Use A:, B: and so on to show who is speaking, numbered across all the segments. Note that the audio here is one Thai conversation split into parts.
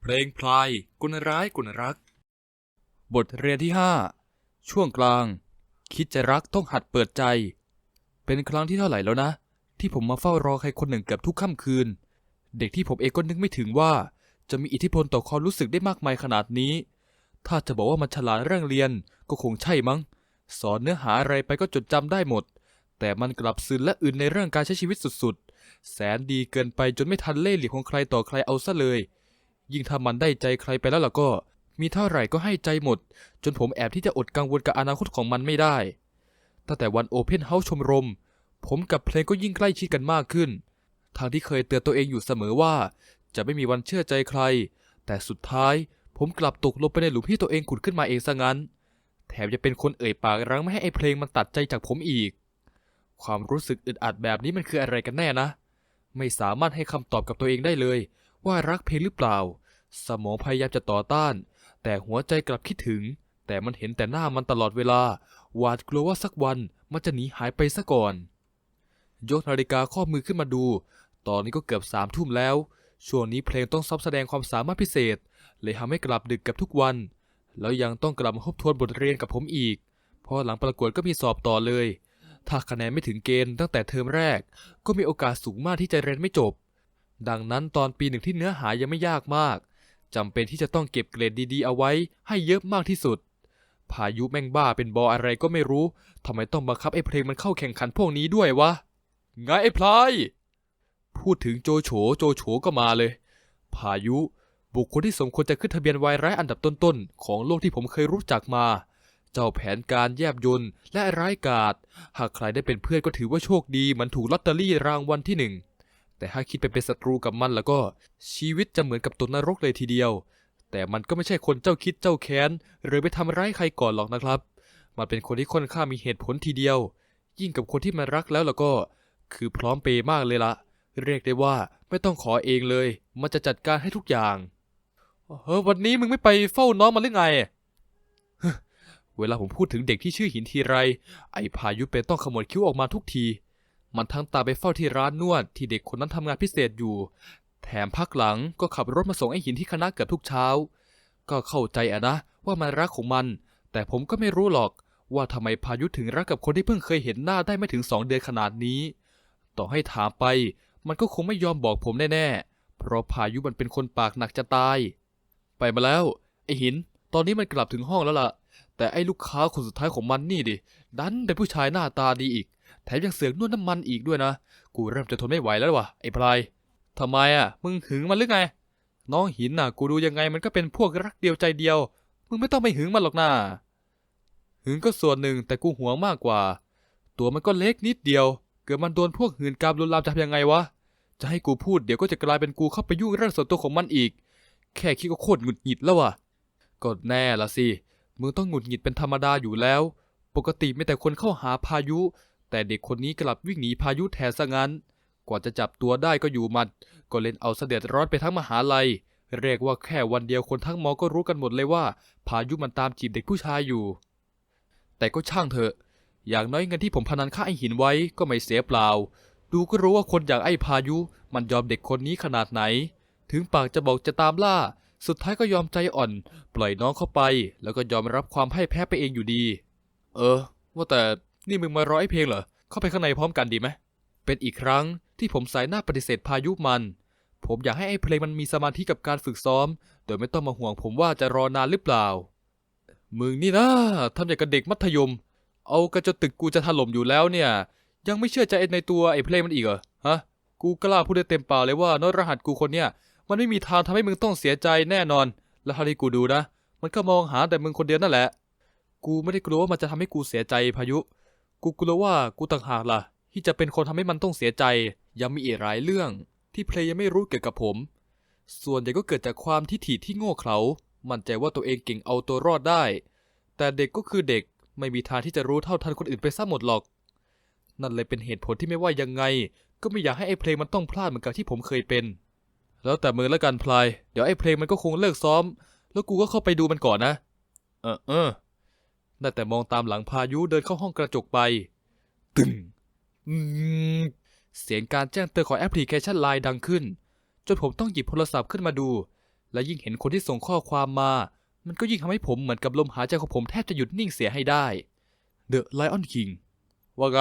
A: เพลงพลายกุลร้ายกุลรัก บทเรียนที่ห้าช่วงกลาง คิดจะรักต้องหัดเปิดใจ เป็นครั้งที่เท่าไหร่แล้วนะ ที่ผมมาเฝ้ารอใครคนหนึ่งเกือบทุกค่ำคืน เด็กที่ผมเองก็นึกไม่ถึงว่า จะมีอิทธิพลต่อความรู้สึกได้มากมายขนาดนี้ ถ้าจะบอกว่ามันฉลาดเรื่องเรียนก็คงใช่มั้ง สอนเนื้อหาอะไรไปก็จดจำได้หมด แต่มันกลับซึนและอื่นในเรื่องการใช้ชีวิตสุดๆ แสนดีเกินไปจนไม่ทันเล่ห์เหลี่ยมของใครต่อใครเอาซะเลย ยิ่งถ้ามันได้ใจใครไปแล้วล่ะก็ มีเท่าไหร่ก็ให้ใจหมด จนผมแอบที่จะอดกังวลกับอนาคตของมันไม่ได้ตั้งแต่วันโอเพนเฮาส์ชมรม ผมกับเพลงก็ยิ่งใกล้ชิดกันมากขึ้นทางที่เคยเตือนตัวเองอยู่เสมอว่า จะไม่มีวันเชื่อใจใคร แต่สุดท้ายผมกลับตกลงไปในหลุมที่ตัวเองขุดขึ้นมาเองซะงั้น แถมจะเป็นคนเอ่ยปากรั้งไม่ให้ไอ้เพลงมันตัดใจจากผมอีก ความรู้สึกอึดอัดแบบนี้มันคืออะไรกันแน่นะ ไม่สามารถให้คำตอบกับตัวเองได้เลย ว่ารักเพลงหรือเปล่า สมองพยายามจะต่อต้าน แต่หัวใจกลับคิดถึง แต่มันเห็นแต่หน้ามันตลอดเวลา หวาดกลัวว่าสักวันมันจะหนีหายไปซะก่อน ยกนาฬิกาข้อมือขึ้นมาดู ตอนนี้ก็เกือบสามทุ่มแล้ว ช่วงนี้เพลงต้องซ้อมแสดงความสามารถพิเศษ เลยทำให้กลับดึกกับทุกวัน แล้วยังต้องกลับมาทบทวนบทเรียนกับผมอีกเพราะหลังประกวดก็มีสอบต่อเลยถ้าคะแนนไม่ถึงเกณฑ์ตั้งแต่เทอมแรก ก็มีโอกาสสูงมากที่จะเรียนไม่จบ ดังนั้นตอนปีหนึ่งที่เนื้อหายังไม่ยากมากจำเป็นที่จะต้องเก็บเกรดดีๆ เอาไว้ให้เยอะมากที่สุด พายุแม่งบ้าเป็นบออะไรก็ไม่รู้ทำไมต้องบังคับไอ้เพลงมันเข้าแข่งขันพวกนี้ด้วยวะไงไอ้พลายพูดถึงโจโฉโจโฉก็มาเลย พายุ บุคคลที่สมควรจะขึ้นทะเบียนวายร้ายอันดับต้นๆ ของโลกที่ผมเคยรู้จักมา เจ้าแผนการแยบยนต์และร้ายกาจหากใครได้เป็นเพื่อนก็ถือว่าโชคดีเหมันถูกลอตเตอรี่รางวัลที่หนึ่ง แต่ถ้าคิดไปเป็นศัตรูกับมันแล้วก็ชีวิตจะเหมือนกับตกนรกเลยทีเดียว แต่มันก็ไม่ใช่คนเจ้าคิดเจ้าแค้น หรือไปทำร้ายใครก่อนหรอกนะครับ มันเป็นคนที่ค่อนข้างมีเหตุผลทีเดียว ยิ่งกับคนที่มันรักแล้วแล้วก็ คือพร้อมเปย์มากเลยละเรียกได้ว่าไม่ต้องขอเองเลย มันจะจัดการให้ทุกอย่างเฮ้ยวันนี้มึงไม่ไปเฝ้าน้องมันหรือไงเวลาผมพูดถึงเด็กที่ชื่อหินทีไร ไอพายุเป็นต้องขมวดคิ้วออกมาทุกที มันทั้งตามไปเฝ้าที่ร้านนวดที่เด็กคนนั้นทำงานพิเศษอยู่ แถมพักหลังก็ขับรถมาส่งไอ้หินที่คณะเกือบทุกเช้า ก็เข้าใจอะนะว่ามันรักของมัน แต่ผมก็ไม่รู้หรอกว่าทำไมพายุถึงรักกับคนที่เพิ่งเคยเห็นหน้าได้ไม่ถึงสองเดือนขนาดนี้ ต่อให้ถามไป มันก็คงไม่ยอมบอกผมแน่ๆ เพราะพายุมันเป็นคนปากหนักจะตาย ไปมาแล้ว ไอ้หิน ตอนนี้มันกลับถึงห้องแล้วล่ะ แต่ไอ้ลูกค้าคนสุดท้ายของมันนี่ดิ ดันเป็นผู้ชายหน้าตาดีอีก แถมยังเสือกนวดน้ำมันอีกด้วยนะ กูเริ่มจะทนไม่ไหวแล้วว่ะไอ้พลายทำไมอะ มึงหึงมันหรือไง น้องหินน่ะ กูดูยังไงมันก็เป็นพวกรักเดียวใจเดียว มึงไม่ต้องไปหึงมันหรอกนะหึงก็ส่วนหนึ่งแต่กูหวงมากกว่า ตัวมันก็เล็กนิดเดียว เกิดมันโดนพวกหื่นกามลวนลามจะทำยังไงวะ จะให้กูพูดเดี๋ยวก็จะกลายเป็นกูเข้าไปยุ่งเรื่องส่วนตัวของมันอีก แค่คิดก็โคตรหงุดหงิดแล้วว่ะก็แน่ละสิ มึงต้องหงุดหงิดเป็นธรรมดาอยู่แล้ว ปกติไม่แต่คนเข้าหาพายุ แต่เด็กคนนี้กลับวิ่งหนีพายุแทนซะงั้น กว่าจะจับตัวได้ก็อยู่มัด ก็เล่นเอาเสด็จร้อนไปทั้งมหาลัย เรียกว่าแค่วันเดียวคนทั้งมอก็รู้กันหมดเลยว่า พายุมันตามจีบเด็กผู้ชายอยู่ แต่ก็ช่างเถอะ อย่างน้อยเงินที่ผมพนันค่าไอหินไว้ก็ไม่เสียเปล่า ดูก็รู้ว่าคนอย่างไอพายุ มันยอมเด็กคนนี้ขนาดไหน ถึงปากจะบอกจะตามล่า สุดท้ายก็ยอมใจอ่อน ปล่อยน้องเข้าไป แล้วก็ยอมรับความพ่ายแพ้ไปเองอยู่ดี เออ ว่าแต่ นี่มึงมารอไอ้เพลงเหรอ เข้าไปข้างในพร้อมกันดีไหม เป็นอีกครั้งที่ผมสายหน้าปฏิเสธพายุมัน ผมอยากให้ไอ้เพลงมันมีสมาธิกับการฝึกซ้อม โดยไม่ต้องมาห่วงผมว่าจะรอนานหรือเปล่า มึงนี่นะทำอย่างกับเด็กมัธยม เอากระจนตึกกูจะถล่มอยู่แล้วเนี่ย ยังไม่เชื่อใจในตัวไอ้เพลงมันอีกเหรอ ฮะ กูกล้าพูดได้เต็มปากเลยว่านรหัสกูคนเนี่ย มันไม่มีทางทำให้มึงต้องเสียใจแน่นอน แล้วทาที่กูดูนะ มันก็มองหาแต่มึงคนเดียวนั่นแหละ กูไม่ได้กลัวว่ามันจะทำให้กูเสียใจพายุ กูกลัวว่ากูต่างหากล่ะ ที่จะเป็นคนทำให้มันต้องเสียใจ ยังมีอีกหลายเรื่อง ที่เพลงยังไม่รู้เกี่ยวกับผม ส่วนใหญ่ก็เกิดจากความทิฐิที่โง่เขลา มั่นใจว่าตัวเองเก่งเอาตัวรอดได้ แต่เด็กก็คือเด็กไม่มีทางที่จะรู้เท่าทันคนอื่นไปซะหมดหรอก นั่นเลยเป็นเหตุผลที่ไม่ว่ายังไง ก็ไม่อยากให้ไอ้เพลงมันต้องพลาดเหมือนกับที่ผมเคยเป็น แล้วแต่มือแล้วกันพลาย เดี๋ยวไอ้เพลงมันก็คงเลิกซ้อม แล้วกูก็เข้าไปดูมันก่อนนะ เออเออ ได้แต่มองตามหลังพายุเดินเข้าห้องกระจกไป ตึงอืมเสียงการแจ้งเตือนของแอปพลิเคชันไลน์ดังขึ้น จนผมต้องหยิบโทรศัพท์ขึ้นมาดู และยิ่งเห็นคนที่ส่งข้อความมา มันก็ยิ่งทำให้ผมเหมือนกับลมหายใจของผมแทบจะหยุดนิ่งเสียให้ได้ The Lion King ว่าไง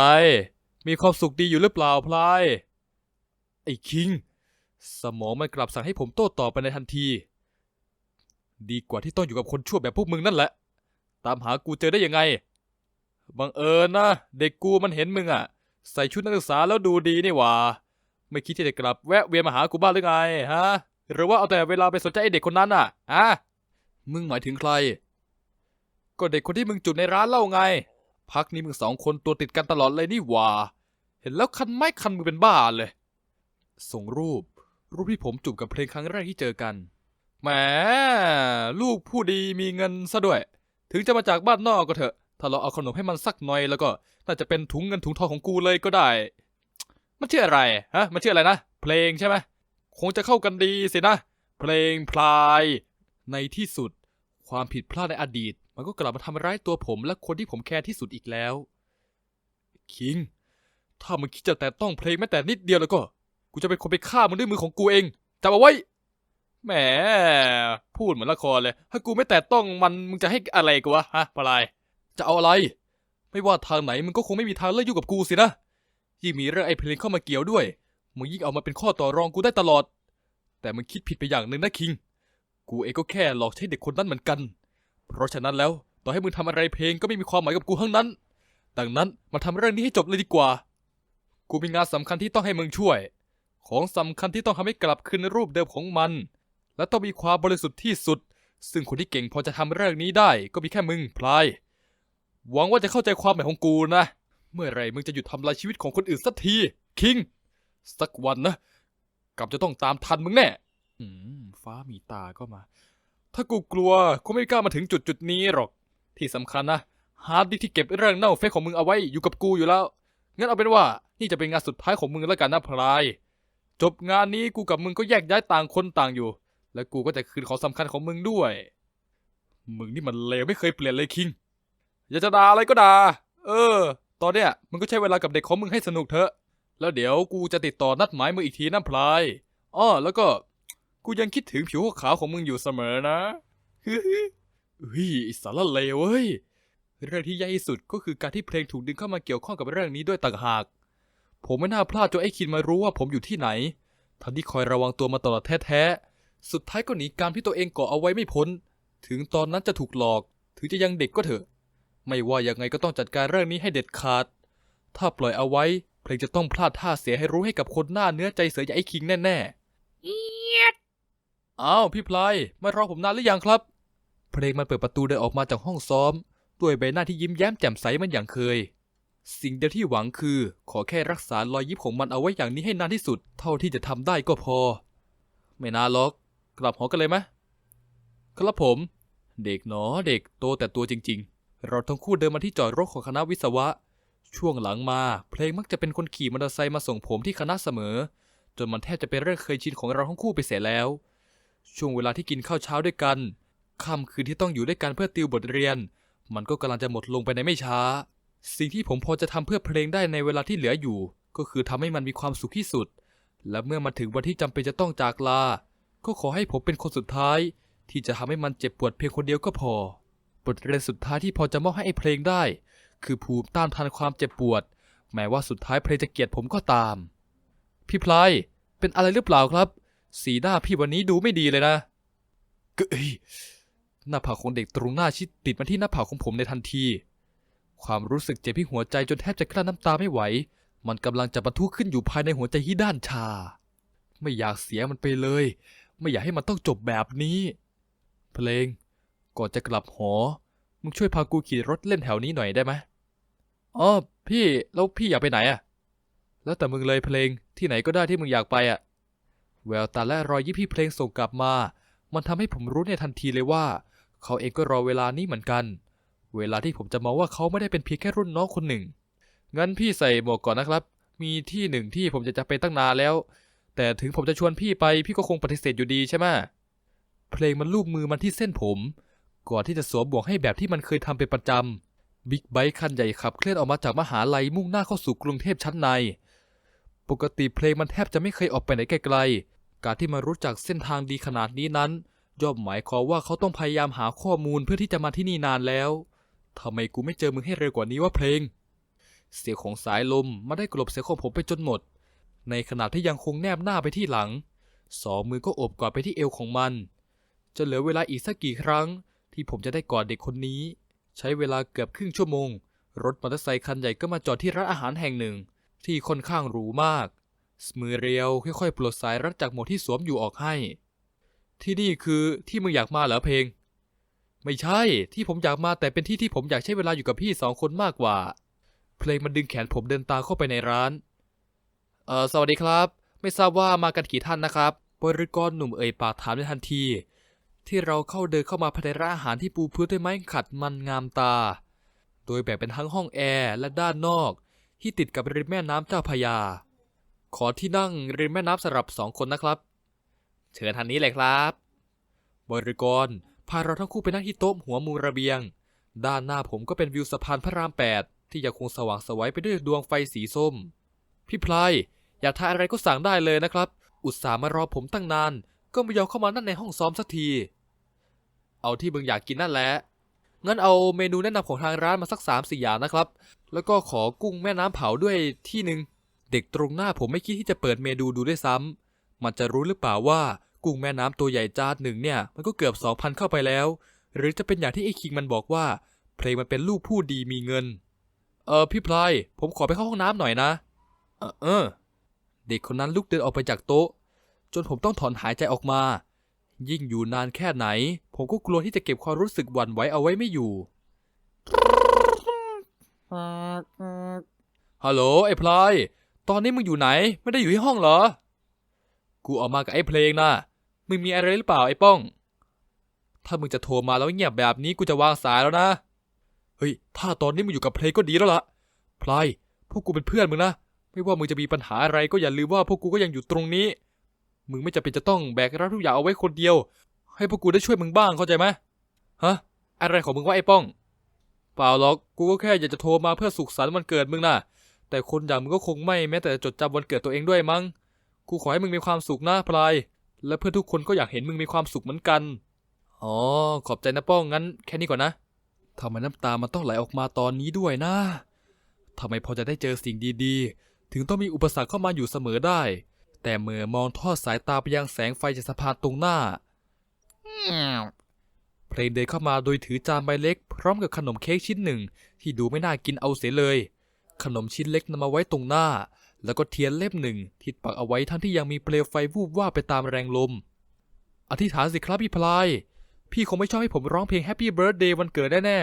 A: มีความสุขดีอยู่หรือเปล่าพลาย ไอ้คิง สมองมันกลับสั่งให้ผมโต้ตอบไปในทันที ดีกว่าที่ต้องอยู่กับคนชั่วแบบพวกมึงนั่นแหละ ตามหากูเจอได้ยังไง บังเอิญนะเด็กกูมันเห็นมึงอะใส่ชุดนักศึกษาแล้วดูดีนี่หว่า ไม่คิดที่จะกลับแวะเวียนมาหากูบ้างหรือไงฮะ หรือว่าเอาแต่เวลาไปสนใจไอเด็กคนนั้นอะอะมึงหมายถึงใคร ก็เด็กคนที่มึงจุดในร้านเล่าไง พักนี้มึงสองคนตัวติดกันตลอดเลยนี่หว่า เห็นแล้วคันไม้คันมือเป็นบ้าเลย ส่งรูป รูปที่ผมจูบกับเพลงครั้งแรกที่เจอกัน แหม ลูกผู้ดีมีเงินซะด้วย ถึงจะมาจากบ้านนอกก็เถอะ ถ้าเราเอาขนมให้มันสักหน่อยแล้วก็น่าจะเป็นถุงเงินถุงทองของกูเลยก็ได้ มันชื่ออะไรฮะ มันชื่ออะไรนะ เพลงใช่ไหมคงจะเข้ากันดีสินะ เพลงพลาย ในที่สุด ความผิดพลาดในอดีต มันก็กลับมาทำร้ายตัวผมและคนที่ผมแคร์ที่สุดอีกแล้ว คิง ถ้ามึงคิดจะแต่ต้องเพลงแม้แต่นิดเดียวแล้วก็ กูจะเป็นคนไปฆ่ามึงด้วยมือของกูเองจำเอาไว้ แหมพูดเหมือนละครเลย ถ้ากูไม่แต่ต้องมันมึงจะให้อะไรกูวะฮะพลายจะเอาอะไร ไม่ว่าทางไหนมึงก็คงไม่มีทางเลิกยุ่งกับกูสินะยิ่งมีเรื่องไอ้เพลงเข้ามาเกี่ยวด้วยมึงยิ่งเอามาเป็นข้อต่อรองกูได้ตลอด แต่มึงคิดผิดไปอย่างหนึ่งนะคิง กูเองก็แค่หลอกใช้เด็กคนนั้นเหมือนกัน เพราะฉะนั้นแล้วต่อให้มึงทำอะไรเพลงก็ไม่มีความหมายกับกูทั้งนั้น ดังนั้นมาทำเรื่องนี้ให้จบเลยดีกว่า กูมีงานสำคัญที่ต้องให้มึงช่วย ของสำคัญที่ต้องทำให้กลับคืนรูปเดิมของมัน และต้องมีความบริสุทธิ์ที่สุด ซึ่งคนที่เก่งพอจะทำเรื่องนี้ได้ก็มีแค่มึงพลาย หวังว่าจะเข้าใจความหมายของกูนะ เมื่อไหรมึงจะหยุดทำลายชีวิตของคนอื่นสักที คิง สักวันนะกลับจะต้องตามทันมึงแน่ อืม ฟ้ามีตาก็มา ถ้ากูกลัวคงไม่กล้ามาถึงจุดจุดๆนี้หรอก ที่สำคัญนะฮาร์ดดิสก์ที่เก็บเรื่องเน่าเฟซของมึงเอาไว้อยู่กับกูอยู่แล้ว งั้นเอาเป็นว่านี่จะเป็นงานสุดท้ายของมึงแล้วกันนะพลาย จบงานนี้กูกับมึงก็แยกย้ายต่างคนต่างอยู่ และกูก็จะคืนของสำคัญของมึงด้วย มึงนี่มันเลวไม่เคยเปลี่ยนเลยคิง อยากจะด่าอะไรก็ด่า เออ ตอนเนี้ยมึงก็ใช้เวลากับเด็กของมึงให้สนุกเถอะ แล้วเดี๋ยวกูจะติดต่อนัดหมายมึงอีกทีนะพลาย อ้อ แล้วก็กูยังคิดถึงผิวขาวของมึงอยู่เสมอนะฮึฮึเฮ้ยสารเลวเว้ย เรื่องที่ใหญ่ที่สุดก็คือการที่เพลงถูกดึงเข้ามาเกี่ยวข้องกับเรื่องนี้ด้วยต่างหาก ผมไม่น่าพลาดจนไอ้คินมารู้ว่าผมอยู่ที่ไหนทั้งที่คอยระวังตัวมาตลอดแท้ๆ สุดท้ายก็หนีการที่ตัวเองก่อเอาไว้ไม่พ้น ถึงตอนนั้นจะถูกหลอก ถึงจะยังเด็กก็เถอะ ไม่ว่ายังไงก็ต้องจัดการเรื่องนี้ให้เด็ดขาด ถ้าปล่อยเอาไว้ เพลงจะต้องพลาดท่าเสียให้รู้ให้กับคนหน้าเนื้อใจเสืออย่างไอ้คิงแน่ๆอ้าวพี่พลายมารอผมนานหรือยังครับ เพลงมันเปิดประตูเดินออกมาจากห้องซ้อม ด้วยใบหน้าที่ยิ้มแย้มแจ่มใสเหมันอย่างเคย สิ่งเดียวที่หวังคือ ขอแค่รักษารอยยิ้มของมันเอาไว้อย่างนี้ให้นานที่สุด เท่าที่จะทำได้ก็พอ ไม่นานหรอก กลับหอกันเลยไหมครับผม เด็กหนอเด็กโตแต่ตัวจริง ๆ เราทั้งคู่เดินมาที่จอดรถของคณะวิศวะ ช่วงหลังมาเพลงมักจะเป็นคนขี่มอเตอร์ไซค์มาส่งผมที่คณะเสมอ จนมันแทบจะเป็นเรื่องเคยชินของเราทั้งคู่ไปเสียแล้ว ช่วงเวลาที่กินข้าวเช้าด้วยกันค่ำคืนที่ต้องอยู่ด้วยกันเพื่อติวบทเรียน มันก็กำลังจะหมดลงไปในไม่ช้า สิ่งที่ผมพอจะทำเพื่อเพลงได้ในเวลาที่เหลืออยู่ ก็คือทำให้มันมีความสุขที่สุด และเมื่อมันถึงวันที่จำเป็นจะต้องจากลา ก็ขอให้ผมเป็นคนสุดท้าย ที่จะทำให้มันเจ็บปวดเพียงคนเดียวก็พอ บทเรียนสุดท้ายที่พอจะมอบให้ไอ้เพลงได้ คือภูมิต้านทานความเจ็บปวด แม้ว่าสุดท้ายเพลงจะเกลียดผมก็ตาม พี่พลายเป็นอะไรหรือเปล่าครับ สีหน้าพี่วันนี้ดูไม่ดีเลยนะกเอ้ยหน้าผากของเด็กตรงหน้าชิดติดมาที่หน้าผากของผมในทันที ความรู้สึกเจ็บที่หัวใจจนแทบจะกลั้นน้ำตาไม่ไหว มันกำลังจะบรรทุขึ้นอยู่ภายในหัวใจที่ด้านชา ไม่อยากเสียมันไปเลย ไม่อยากให้มันต้องจบแบบนี้ เพลง ก่อนจะกลับหอ มึงช่วยพากูขี่รถเล่นแถวนี้หน่อยได้ไหมอ๋อพี่แล้วพี่อยากไปไหนอะแล้วแต่มึงเลยเพลงที่ไหนก็ได้ที่มึงอยากไปอะแววตาและรอยยิ้มพี่เพลงส่งกลับมา มันทำให้ผมรู้ในทันทีเลยว่า เขาเองก็รอเวลานี้เหมือนกัน เวลาที่ผมจะมองว่าเขาไม่ได้เป็นเพียงแค่รุ่นน้องคนหนึ่ง งั้นพี่ใส่หมวกก่อนนะครับ มีที่หนึ่งที่ผมจะจะไปตั้งนานแล้ว แต่ถึงผมจะชวนพี่ไปพี่ก็คงปฏิเสธอยู่ดีใช่ไหมเพลงมันลูบมือมันที่เส้นผม ก่อนที่จะสวมบวกให้แบบที่มันเคยทำเป็นประจำบิ๊กไบค์คันใหญ่ขับเคลื่อนออกมาจากมหาลัยมุ่งหน้าเข้าสู่กรุงเทพชั้นใน ปกติเพลงมันแทบจะไม่เคยออกไปไหนไกลๆ การที่มารู้จักเส้นทางดีขนาดนี้นั้น ย่อมหมายความว่าเขาต้องพยายามหาข้อมูลเพื่อที่จะมาที่นี่นานแล้วทำไมกูไม่เจอมึงให้เร็วกว่านี้ว่าเพลง เสียงของสายลมมาได้กลบเสียงของผมไปจนหมด ในขณะที่ยังคงแนบหน้าไปที่หลัง สองมือก็โอบกอดไปที่เอวของมัน จะเหลือเวลาอีกสักกี่ครั้ง ที่ผมจะได้กอดเด็กคนนี้ ใช้เวลาเกือบครึ่งชั่วโมง รถมอเตอร์ไซค์คันใหญ่ก็มาจอดที่ร้านอาหารแห่งหนึ่ง ที่ค่อนข้างหรูมากมือเรียวค่อยๆปลดสายรัดจากหมวกที่สวมอยู่ออกให้ ที่นี่คือที่มึงอยากมาเหรอเพลง ไม่ใช่ที่ผมอยากมาแต่เป็นที่ที่ผมอยากใช้เวลาอยู่กับพี่สองคนมากกว่า เพลงมันดึงแขนผมเดินตามเข้าไปในร้าน เอ่อสวัสดีครับ ไม่ทราบว่ามากันกี่ท่านนะครับ บริกรหนุ่มเอ่ยปากถามในทันที ที่เราเข้าเดินเข้ามาภายในร้านอาหารที่ปูพื้นด้วยไม้ขัดมันงามตา โดยแบ่งเป็นทั้งห้องแอร์และด้านนอก ที่ติดกับริมแม่น้ำเจ้าพระยา ขอที่นั่งริมแม่น้ำสำหรับสองคนนะครับ เชิญทางนี้เลยครับ บริกรพาเราทั้งคู่ไปนั่งที่โต๊ะหัวมุมระเบียง ด้านหน้าผมก็เป็นวิวสะพานพระรามแปดที่ยังคงสว่างไสวัยไปด้วยดวงไฟสีส้ม พี่พลาย อยากทานอะไรก็สั่งได้เลยนะครับ อุตส่าห์มารอผมตั้งนาน ก็ไม่ยอมเข้ามานั่งในห้องซ้อมสักที เอาที่มึงอยากกินนั่นแหละ งั้นเอาเมนูแนะนำของทางร้านมาสักสามสี่อย่างนะครับ แล้วก็ขอกุ้งแม่น้ำเผาด้วยที่หนึ่งเด็กตรงหน้าผมไม่คิดที่จะเปิดเมนูดูด้วยซ้ำมันจะรู้หรือเปล่าว่ากุ้งแม่น้ำตัวใหญ่จานหนึ่งเนี่ย มันก็เกือบสองพันเข้าไปแล้ว หรือจะเป็นอย่างที่ไอ้คิงมันบอกว่า เพลงมันเป็นลูกผู้ดีมีเงิน เออพี่พลายผมขอไปเข้าห้องน้ำหน่อยนะ เออเออ เด็กคนนั้นลุกเดินออกไปจากโต๊ะ จนผมต้องถอนหายใจออกมา ยิ่งอยู่นานแค่ไหน ผมก็กลัวที่จะเก็บความรู้สึกหวั่นไหวเอาไว้ไม่อยู่ฮัลโหลไอ้พลายตอนนี้มึงอยู่ไหน ไม่ได้อยู่ที่ห้องเหรอ กูออกมากับไอ้เพลงนะมึงมีอะไรหรือเปล่าไอ้ป้อง ถ้ามึงจะโทรมาแล้วเงียบแบบนี้กูจะวางสายแล้วนะ เฮ้ย ถ้าตอนนี้มึงอยู่กับเพลงก็ดีแล้วล่ะพลายพวกกูเป็นเพื่อนมึงนะ ไม่ว่ามึงจะมีปัญหาอะไรก็อย่าลืมว่าพวกกูก็ยังอยู่ตรงนี้ มึงไม่จำเป็นจะต้องแบกรับทุกอย่างเอาไว้คนเดียว ให้พวกกูได้ช่วยมึงบ้างเข้าใจไหมฮะ อะไรของมึงวะไอ้ป้อง เปล่าหรอก กูก็แค่อยากจะโทรมาเพื่อสุขสันต์วันเกิดมึงน่ะ แต่คนอย่างมึงก็คงไม่แม้แต่จะจดจำวันเกิดตัวเองด้วยมั้ง กูขอให้มึงมีความสุขนะพลาย และเพื่อนทุกคนก็อยากเห็นมึงมีความสุขเหมือนกัน อ๋อ ขอบใจนะป้องงั้นแค่นี้ก่อนนะทำไมน้ำตามันต้องไหลออกมาตอนนี้ด้วยนะทำไมพอจะได้เจอสิ่งดีๆ ถึงต้องมีอุปสรรคเข้ามาอยู่เสมอได้ แต่เมื่อมองทอดสายตาไปยังแสงไฟจากสะพานตรงหน้าเพลงเดินเข้ามาโดยถือจานใบเล็ก พร้อมกับขนมเค้กชิ้นหนึ่ง ที่ดูไม่น่ากินเอาเสียเลย ขนมชิ้นเล็กนำมาไว้ตรงหน้า แล้วก็เทียนเล่มหนึ่งที่ปักเอาไว้ทั้งที่ยังมีเปลวไฟวูบว่าไปตามแรงลม อธิษฐานสิครับพี่พลาย พี่คงไม่ชอบให้ผมร้องเพลง Happy Birthday วันเกิดแน่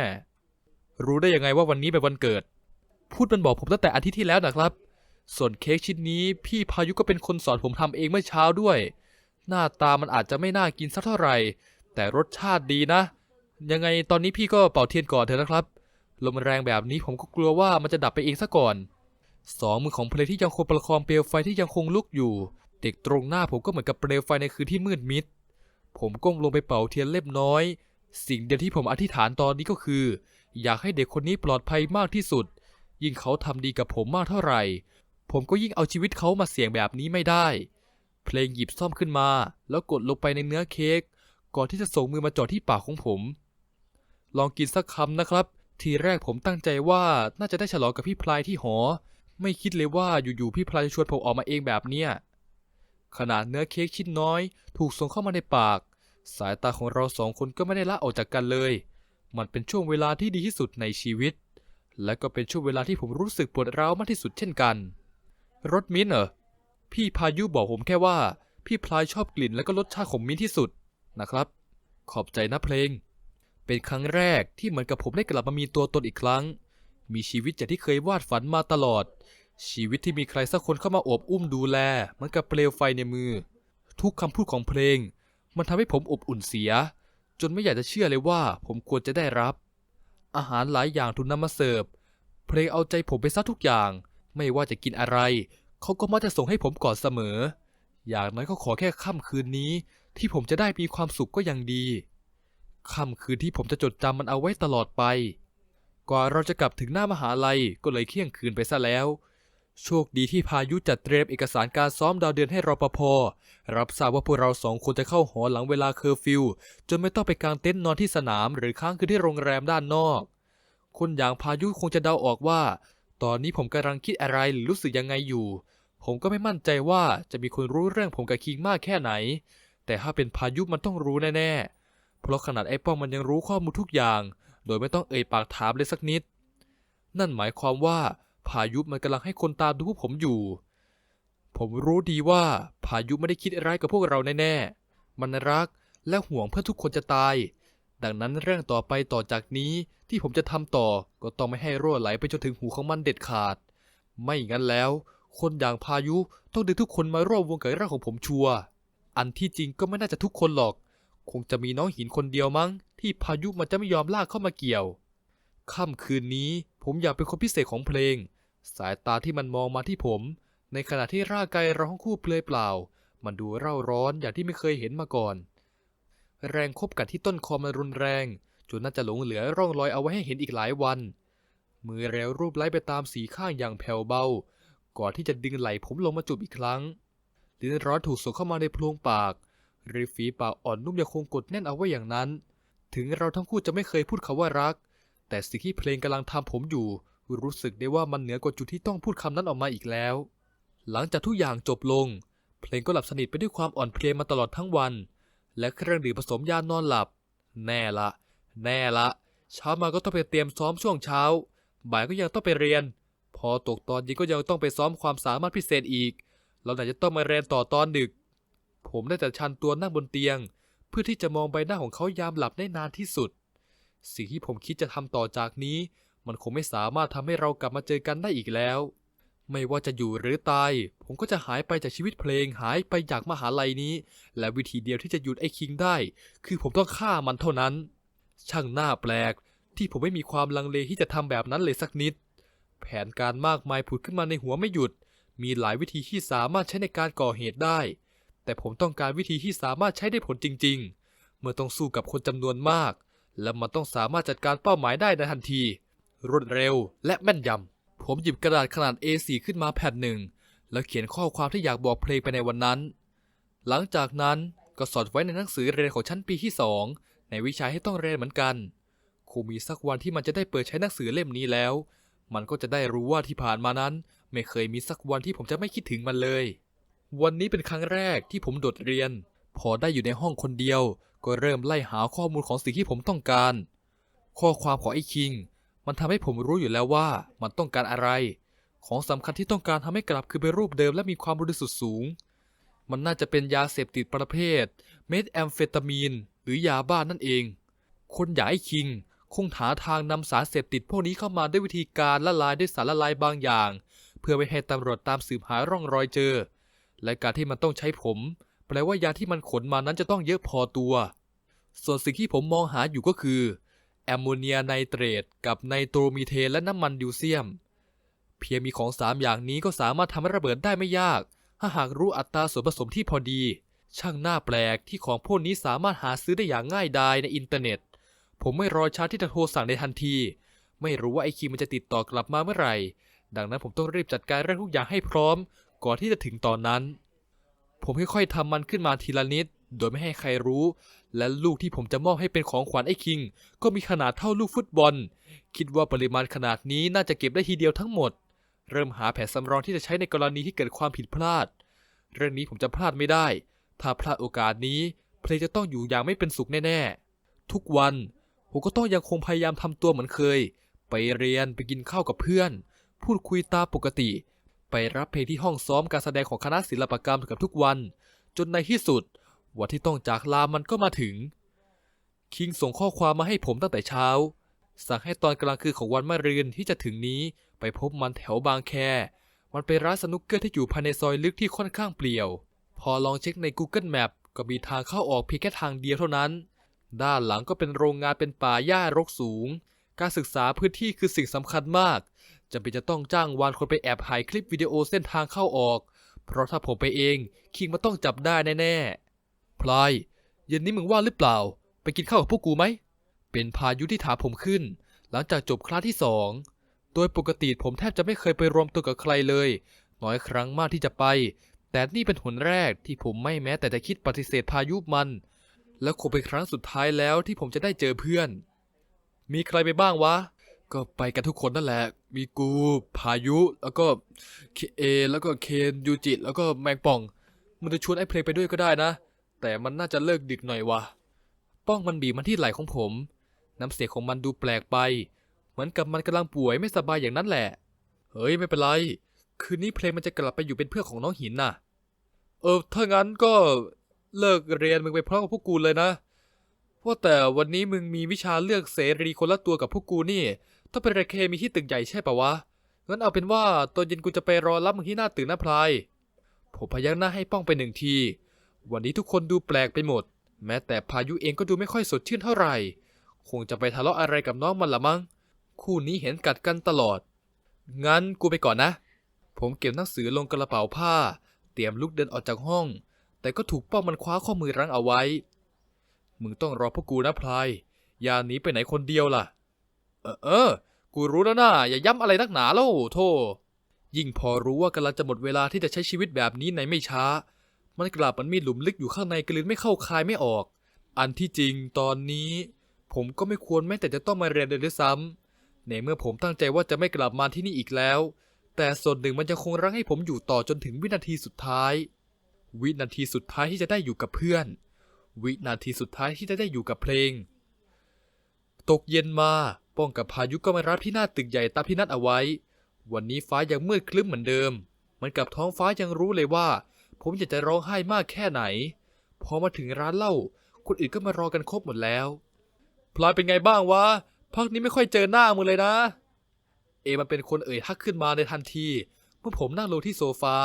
A: ๆรู้ได้ยังไงว่าวันนี้เป็นวันเกิด พูดมันบอกผมตั้งแต่อาทิตย์ที่แล้วนะครับ ส่วนเค้กชิ้นนี้พี่พายุก็เป็นคนสอนผมทำเองเมื่อเช้าด้วย หน้าตามันอาจจะไม่น่ากินสักเท่าไหร่ แต่รสชาติดีนะ ยังไงตอนนี้พี่ก็เป่าเทียนก่อนเถอะนะครับ ลมแรงแบบนี้ผมก็กลัวว่ามันจะดับไปเองซะก่อนสองมือของเพลที่ยังคงประคองเปลวไฟที่ยังคงลุกอยู่ เด็กตรงหน้าผมก็เหมือนกับเปลวไฟในคืนที่มืดมิด ผมก้มลงไปเป่าเทียนเล่มน้อย สิ่งเดียวที่ผมอธิษฐานตอนนี้ก็คือ อยากให้เด็กคนนี้ปลอดภัยมากที่สุด ยิ่งเขาทำดีกับผมมากเท่าไหร่ ผมก็ยิ่งเอาชีวิตเขามาเสี่ยงแบบนี้ไม่ได้ เพลงหยิบซ่อมขึ้นมา แล้วกดลงไปในเนื้อเค้กก่อนที่จะส่งมือมาจ่อที่ปากของผม ลองกินสักคำนะครับ ทีแรกผมตั้งใจว่าน่าจะได้ฉลองกับพี่พลายที่หอ ไม่คิดเลยว่าอยู่ๆพี่พลายจะชวนผมออกมาเองแบบเนี้ยขนาดเนื้อเค้กชิ้นน้อย ถูกส่งเข้ามาในปาก สายตาของเราสองคนก็ไม่ได้ละออกจากกันเลย มันเป็นช่วงเวลาที่ดีที่สุดในชีวิต และก็เป็นช่วงเวลาที่ผมรู้สึกปวดร้าวมากที่สุดเช่นกัน รสมิ้นท์เหรอ พี่พายุบอกผมแค่ว่า พี่พลายชอบกลิ่นและก็รสชาติของมิ้นท์ที่สุดนะครับ ขอบใจนะเพลง เป็นครั้งแรกที่เหมือนกับผมได้กลับมามีตัวตนอีกครั้ง มีชีวิตอย่างที่เคยวาดฝันมาตลอด ชีวิตที่มีใครสักคนเข้ามาโอบอุ้มดูแลเหมือนกับเปลวไฟในมือ ทุกคำพูดของเพลง มันทำให้ผมอบอุ่นเสีย จนไม่อยากจะเชื่อเลยว่า ผมควรจะได้รับ อาหารหลายอย่างถูกนำมาเสิร์ฟเพลงเอาใจผมไปซะทุกอย่าง ไม่ว่าจะกินอะไร เขาก็มักจะส่งให้ผมก่อนเสมอ อย่างน้อยก็ขอแค่ค่ำคืนนี้ ที่ผมจะได้มีความสุขก็ยังดี ค่ำคืนที่ผมจะจดจำมันเอาไว้ตลอดไป กว่าเราจะกลับถึงหน้ามหาลัยก็เลยเที่ยงคืนไปซะแล้ว โชคดีที่พายุจัดเตรียมเอกสารการซ้อมดาวเดือนให้รปภ รับทราบว่าพวกเราสองคนจะเข้าหอหลังเวลาเคอร์ฟิวจนไม่ต้องไปกางเต็นท์นอนที่สนาม หรือค้างคืนที่โรงแรมด้านนอกคนอย่างพายุคงจะเดาออกว่า ตอนนี้ผมกำลังคิดอะไรหรือรู้สึกยังไงอยู่ ผมก็ไม่มั่นใจว่าจะมีคนรู้เรื่องผมกับคิงมากแค่ไหน แต่ถ้าเป็นพายุมันต้องรู้แน่ๆ เพราะขนาดไอ้ป้องมันยังรู้ข้อมูลทุกอย่าง โดยไม่ต้องเอ่ยปากถามเลยสักนิด นั่นหมายความว่าพายุมันกำลังให้คนตามดูพวกผมอยู่ ผมรู้ดีว่าพายุไม่ได้คิดร้ายกับพวกเราแน่ๆ มันรักและห่วงเพื่อทุกคนจะตาย ดังนั้นเรื่องต่อไปต่อจากนี้ที่ผมจะทำต่อก็ต้องไม่ให้รั่วไหลไปจนถึงหูของมันเด็ดขาด ไม่งั้นแล้ว คนอย่างพายุต้องดึงทุกคนมาร่วมวงกับเรื่องของผมชัวร์อันที่จริงก็ไม่น่าจะทุกคนหรอก คงจะมีน้องหินคนเดียวมั้ง ที่พายุมันจะไม่ยอมลากเข้ามาเกี่ยวค่ำคืนนี้ผมอยากเป็นคนพิเศษของเพลง สายตาที่มันมองมาที่ผม ในขณะที่ร่างกายเราทั้งคู่เปลือยเปล่า มันดูเร่าร้อนอย่างที่ไม่เคยเห็นมาก่อน แรงคบกัดที่ต้นคอมันรุนแรงจนน่าจะหลงเหลือร่องรอยเอาไว้ให้เห็นอีกหลายวัน มือเร็วรูปไล้ไปตามสีข้างอย่างแผ่วเบา ก่อนที่จะดึงไหล่ผมลงมาจูบอีกครั้ง ลิ้นร้อนถูกส่งเข้ามาในโพรงปาก ริมฝีปากอ่อนนุ่มยังคงกดแน่นเอาไว้อย่างนั้น ถึงเราทั้งคู่จะไม่เคยพูดคำว่ารัก แต่สิ่งที่เพลงกำลังทำผมอยู่ รู้สึกได้ว่ามันเหนือกว่าจุดที่ต้องพูดคำนั้นออกมาอีกแล้ว หลังจากทุกอย่างจบลง เพลงก็หลับสนิทไปด้วยความอ่อนเพลียมาตลอดทั้งวัน และเครื่องดื่มผสมยานอนหลับ แน่ละ แน่ละ เช้ามาก็ต้องไปเตรียมซ้อมช่วงเช้า บ่ายก็ยังต้องไปเรียน พอตกตอนเย็นก็ยังต้องไปซ้อมความสามารถพิเศษอีก เราไหนจะต้องมาเรียนต่อตอนดึก ผมได้แต่ชันตัวนั่งบนเตียง เพื่อที่จะมองใบหน้าของเขายามหลับได้นานที่สุด สิ่งที่ผมคิดจะทำต่อจากนี้ มันคงไม่สามารถทำให้เรากลับมาเจอกันได้อีกแล้ว ไม่ว่าจะอยู่หรือตาย ผมก็จะหายไปจากชีวิตเพลงหายไปจากมหาลัยนี้ และวิธีเดียวที่จะหยุดไอ้คิงได้ คือผมต้องฆ่ามันเท่านั้น ช่างน่าแปลก ที่ผมไม่มีความลังเลที่จะทำแบบนั้นเลยสักนิด แผนการมากมายผุดขึ้นมาในหัวไม่หยุด มีหลายวิธีที่สามารถใช้ในการก่อเหตุได้ แต่ผมต้องการวิธีที่สามารถใช้ได้ผลจริง ๆ เมื่อต้องสู้กับคนจำนวนมาก และมันต้องสามารถจัดการเป้าหมายได้ในทันที รวดเร็วและแม่นยำ ผมหยิบกระดาษขนาด A4 ขึ้นมาแผ่นหนึ่ง แล้วเขียนข้อความที่อยากบอกเพลงไปในวันนั้น หลังจากนั้นก็สอดไว้ในหนังสือเรียนของชั้นปีที่สองในวิชาที่ต้องเรียนเหมือนกัน คงมีสักวันที่มันจะได้เปิดใช้หนังสือเล่มนี้แล้ว มันก็จะได้รู้ว่าที่ผ่านมานั้น ไม่เคยมีสักวันที่ผมจะไม่คิดถึงมันเลย วันนี้เป็นครั้งแรกที่ผมโดดเรียน พอได้อยู่ในห้องคนเดียว ก็เริ่มไล่หาข้อมูลของสิ่งที่ผมต้องการ ข้อความของไอ้คิง มันทำให้ผมรู้อยู่แล้วว่ามันต้องการอะไร ของสำคัญที่ต้องการทำให้กลับคือเป็นรูปเดิมและมีความบริสุทธิ์สูง มันน่าจะเป็นยาเสพติดประเภท เมทแอมเฟตามีน หรือยาบ้านนั่นเอง คนอย่างไอ้คิง คงหาทางนำสารเสพติดพวกนี้เข้ามาด้วยวิธีการละลายด้วยสารละลายบางอย่าง เพื่อไม่ให้ตำรวจตามสืบหาร่องรอยเจอ และการที่มันต้องใช้ผม แปลว่ายาที่มันขนมานั้นจะต้องเยอะพอตัว ส่วนสิ่งที่ผมมองหาอยู่ก็คือ แอมโมเนียไนเตรตกับไนโตรมีเทนและน้ำมันดิวเซียม เพียงมีของสามอย่างนี้ก็สามารถทำให้ระเบิดได้ไม่ยาก ถ้าหากรู้อัตราส่วนผสมที่พอดี ช่างน่าแปลกที่ของพวกนี้สามารถหาซื้อได้อย่างง่ายดายในอินเทอร์เน็ต ผมไม่รอช้าที่จะโทรสั่งในทันที ไม่รู้ว่าไอคิมมันจะติดต่อกลับมาเมื่อไหร่ ดังนั้นผมต้องรีบจัดการเรื่องทุกอย่างให้พร้อม ก่อนที่จะถึงตอนนั้น ผมค่อยๆทำมันขึ้นมาทีละนิด โดยไม่ให้ใครรู้ และลูกที่ผมจะมอบให้เป็นของขวัญไอ้คิง ก็มีขนาดเท่าลูกฟุตบอล คิดว่าปริมาณขนาดนี้น่าจะเก็บได้ทีเดียวทั้งหมด เริ่มหาแผนสำรองที่จะใช้ในกรณีที่เกิดความผิดพลาด เรื่องนี้ผมจะพลาดไม่ได้ ถ้าพลาดโอกาสนี้ เพลงจะต้องอยู่อย่างไม่เป็นสุขแน่ๆ ทุกวันผมก็ต้องยังคงพยายามทำตัวเหมือนเคย ไปเรียนไปกินข้าวกับเพื่อน พูดคุยตามปกติ ไปรับเพลงที่ห้องซ้อมการแสดงของคณะศิลปกรรมกับทุกวัน จนในที่สุด วันที่ต้องจากลามันก็มาถึง คิงส่งข้อความมาให้ผมตั้งแต่เช้า สั่งให้ตอนกลางคืนของวันมะรืนที่จะถึงนี้ไปพบมันแถวบางแค มันเป็นร้านสนุกเกอร์ที่อยู่ภายในซอยลึกที่ค่อนข้างเปลี่ยว พอลองเช็คใน Google Map ก็มีทางเข้าออกเพียงแค่ทางเดียวเท่านั้น ด้านหลังก็เป็นโรงงานเป็นป่าหญ้ารกสูง การศึกษาพื้นที่คือสิ่งสำคัญมากจำเป็นจะต้องจ้างวานคนไปแอบถ่ายคลิปวิดีโอเส้นทางเข้าออก เพราะถ้าผมไปเองคิงมันต้องจับได้แน่ๆ พลาย เย็นนี้มึงว่างหรือเปล่า ไปกินข้าวกับพวกกูไหม เป็นพายุที่ถามผมขึ้น หลังจากจบคลาสที่สองโดยปกติผมแทบจะไม่เคยไปรวมตัวกับใครเลย น้อยครั้งมากที่จะไป แต่นี่เป็นหนแรกที่ผมไม่แม้แต่จะคิดปฏิเสธพายุมัน และคงเป็นครั้งสุดท้ายแล้วที่ผมจะได้เจอเพื่อน มีใครไปบ้างวะ ก็ไปกันทุกคนนั่นแหละ มีกู พายุ แล้วก็เคเอแล้วก็เคนยูจิ แล้วก็แมงป่อง มันจะชวนไอ้เพลงไปด้วยก็ได้นะ แต่มันน่าจะเลิกดึกหน่อยวะป้องมันบีบมันที่ไหล่ของผม น้ำเสียงของมันดูแปลกไป เหมือนกับมันกำลังป่วยไม่สบายอย่างนั้นแหละ เฮ้ยไม่เป็นไร คืนนี้เพลงมันจะกลับไปอยู่เป็นเพื่อนของน้องหินน่ะ เออถ้างั้นก็เลิกเรียนมึงไปพร้อมกับพวกกูเลยนะ ว่าแต่วันนี้มึงมีวิชาเลือกเสรีคนละตัวกับพวกกูนี่ ต้องเป็นเรเคมีที่ตึกใหญ่ใช่ปะวะ งั้นเอาเป็นว่าตอนเย็นกูจะไปรอรับมึงที่หน้าตึกหน้าพลาย ผมพยักหน้าให้ป้องไปหนึ่งที วันนี้ทุกคนดูแปลกไปหมด แม้แต่พายุเองก็ดูไม่ค่อยสดชื่นเท่าไหร่ คงจะไปทะเลาะอะไรกับน้องมันละมั้ง คู่นี้เห็นกัดกันตลอด งั้นกูไปก่อนนะ ผมเก็บหนังสือลงกระเป๋าผ้า เตรียมลุกเดินออกจากห้อง แต่ก็ถูกป้อมันคว้าข้อมือรั้งเอาไว้ มึงต้องรอพวกกูนะพลาย อย่าหนีไปไหนคนเดียวล่ะ เออเออ กูรู้แล้วนะอย่าย้ำอะไรนักหนาแล้วโธ่ยิ่งพอรู้ว่ากำลังจะหมดเวลาที่จะใช้ชีวิตแบบนี้ในไม่ช้า มันกลับมันมีหลุมลึกอยู่ข้างในกลืนไม่เข้าคายไม่ออก อันที่จริงตอนนี้ ผมก็ไม่ควรแม้แต่จะต้องมาเรียนเลยด้วยซ้ำในเมื่อผมตั้งใจว่าจะไม่กลับมาที่นี่อีกแล้ว แต่ส่วนหนึ่งมันยังคงรังให้ผมอยู่ต่อจนถึงวินาทีสุดท้าย วินาทีสุดท้ายที่จะได้อยู่กับเพื่อน วินาทีสุดท้ายที่จะได้อยู่กับเพลง ตกเย็นมา ป้องกับพายุก็มารับที่หน้าตึกใหญ่ตามที่นัดเอาไว้ วันนี้ฟ้ายังมืดคลึ้มเหมือนเดิม มันกับท้องฟ้ายังรู้เลยว่า ผมอยากจะร้องไห้มากแค่ไหน พอมาถึงร้านเหล้าคนอื่นก็มารอกันครบหมดแล้วพลอยเป็นไงบ้างวะพักนี้ไม่ค่อยเจอหน้ามึงเลยนะ เอมันเป็นคนเอ่ยทักขึ้นมาในทันที เมื่อผมนั่งลงที่โซฟา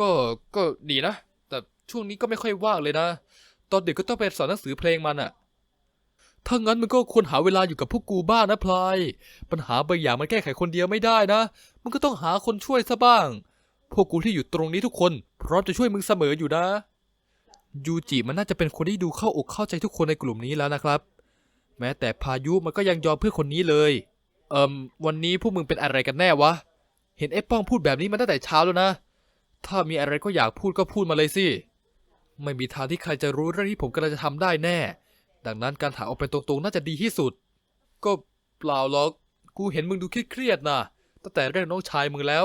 A: ก็ก็ดีนะ แต่ช่วงนี้ก็ไม่ค่อยว่างเลยนะ ตอนเด็กก็ต้องไปสอนหนังสือเพลงมันอะถ้างั้นมันก็ควรหาเวลาอยู่กับพวกกูบ้างนะพลาย ปัญหาบางอย่างมันแก้ไขคนเดียวไม่ได้นะ มันก็ต้องหาคนช่วยซะบ้าง พวกกูที่อยู่ตรงนี้ทุกคน พร้อมจะช่วยมึงเสมออยู่นะ ยูจิมันน่าจะเป็นคนที่ดูเข้าอกเข้าใจทุกคนในกลุ่มนี้แล้วนะครับ แม้แต่พายุมันก็ยังยอมเพื่อคนนี้เลย เอิมวันนี้พวกมึงเป็นอะไรกันแน่วะ เห็นไอ้ป้องพูดแบบนี้มาตั้งแต่เช้าแล้วนะ ถ้ามีอะไรก็อยากพูดก็พูดมาเลยสิ ไม่มีทางที่ใครจะรู้เรื่องที่ผมกำลังจะทำได้แน่ ดังนั้นการถามออกไปตรงๆน่าจะดีที่สุด ก็เปล่าหรอก กูเห็นมึงดูเครียดๆนะตั้งแต่เรื่องน้องชายมึงแล้ว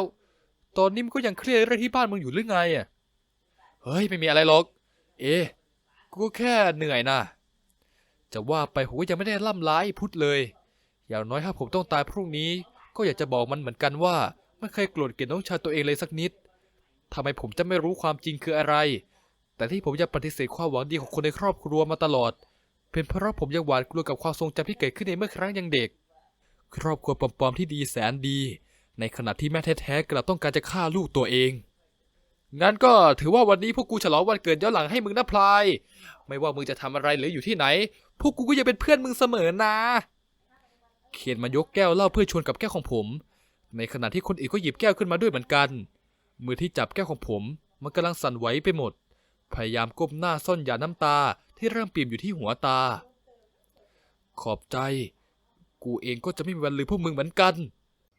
A: ตอนนี้มึงก็ยังเครียดเรื่องที่บ้านมึงอยู่หรือไงอะเฮ้ยไม่มีอะไรหรอก เอ๊กูก็แค่เหนื่อยนะจะว่าไปผมก็ยังไม่ได้ล่ำร้ายพุทธเลย อย่างน้อยถ้าผมต้องตายพรุ่งนี้ ก็อยากจะบอกมันเหมือนกันว่าไม่เคยโกรธเกลียดน้องชายตัวเองเลยสักนิดทำไมผมจะไม่รู้ความจริงคืออะไร แต่ที่ผมยังปฏิเสธความหวังดีของคนในครอบครัวมาตลอด เป็นเพราะผมยังหวาดกลัวกับความทรงจำที่เกิดขึ้นในเมื่อครั้งยังเด็ก ครอบครัวปลอมๆที่ดีแสนดี ในขณะที่แม่แท้ๆกลับต้องการจะฆ่าลูกตัวเอง งั้นก็ถือว่าวันนี้พวกกูฉลองวันเกิดย้อนหลังให้มึงนะพลาย ไม่ว่ามึงจะทำอะไรหรืออยู่ที่ไหน พวกกูก็ยังเป็นเพื่อนมึงเสมอนะ เขียนมายกแก้วเหล้าเพื่อชวนกับแก้วของผม ในขณะที่คนอื่นก็หยิบแก้วขึ้นมาด้วยเหมือนกัน มือที่จับแก้วของผม มันกำลังสั่นไหวไปหมด พยายามก้มหน้าซ่อนหยาน้ำตาที่เริ่มปิ่มอยู่ที่หัวตา ขอบใจ กูเองก็จะไม่มีวันลืมพวกมึงเหมือนกัน